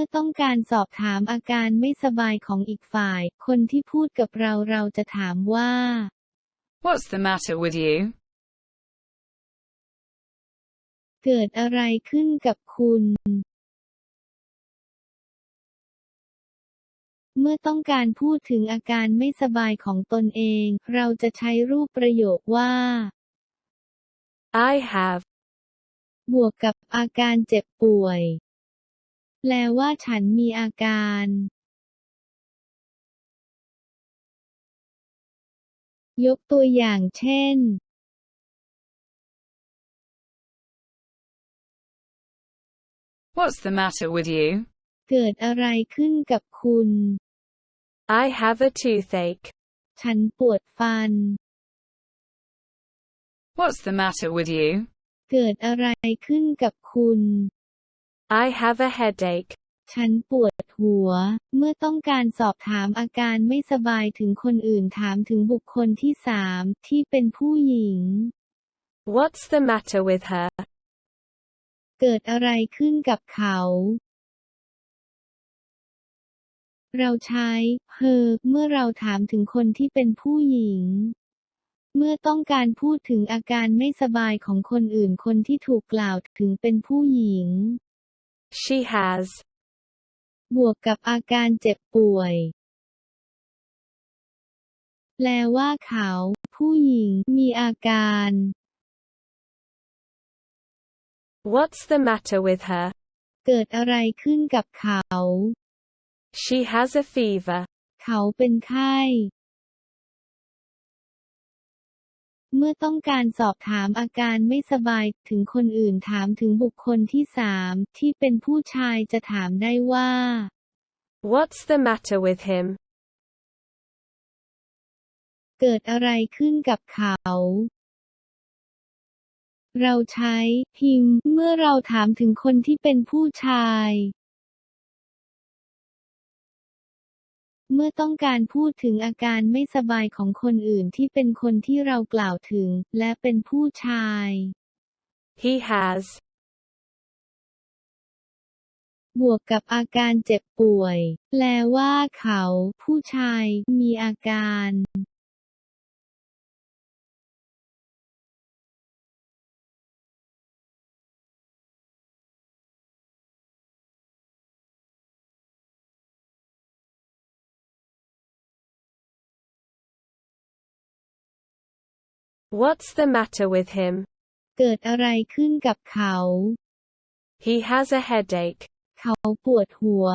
มื่อต้องการสอบถามอาการไม่สบายของอีกฝ่าย คนที่พูดกับเราเราจะถามว่า What's the matter with you? เกิดอะไรขึ้นกับคุณ เมื่อต้องการพูดถึงอาการไม่สบายของตนเอง เราจะใช้รูปประโยคว่า I have. บวกกับอาการเจ็บป่วย แปลว่าฉันมีอาการยกตัวอย่างเช่น What's the matter with you? เกิดอะไรขึ้นกับคุณ I have a toothache. ฉันปวดฟัน What's the matter with you? เกิดอะไรขึ้นกับคุณ I have a headache. ฉันปวดหัว เมื่อต้องการสอบถามอาการไม่สบายถึงคนอื่นถามถึงบุคคลที่สามที่เป็นผู้หญิง What's the matter with her? เกิดอะไรขึ้นกับเขา เราใช้ her เมื่อเราถามถึงคนที่เป็นผู้หญิง เมื่อต้องการพูดถึงอาการไม่สบายของคนอื่นคนที่ถูกกล่าวถึงเป็นผู้หญิง She has. บวกกับอาการเจ็บป่วย แปลว่าเขา ผู้หญิงมีอาการ What's the matter with her? เกิดอะไรขึ้นกับเขา She has a fever. เขาเป็นไข้ เมื่อต้องการสอบถามอาการไม่สบายถึงคนอื่นถามถึงบุคคลที่สามที่เป็นผู้ชายจะถามได้ว่า What's the matter with him? เกิดอะไรขึ้นกับเขา เราใช้ him เมื่อเราถามถึงคนที่เป็นผู้ชาย เมื่อต้องการพูดถึงอาการไม่สบายของคนอื่นที่เป็นคนที่เรากล่าวถึง และเป็นผู้ชาย He has. บวกกับอาการเจ็บป่วย แปลว่าเขา ผู้ชาย มีอาการ What's the matter with him? เกิดอะไรขึ้นกับเขา He has a headache. เขาปวดหัว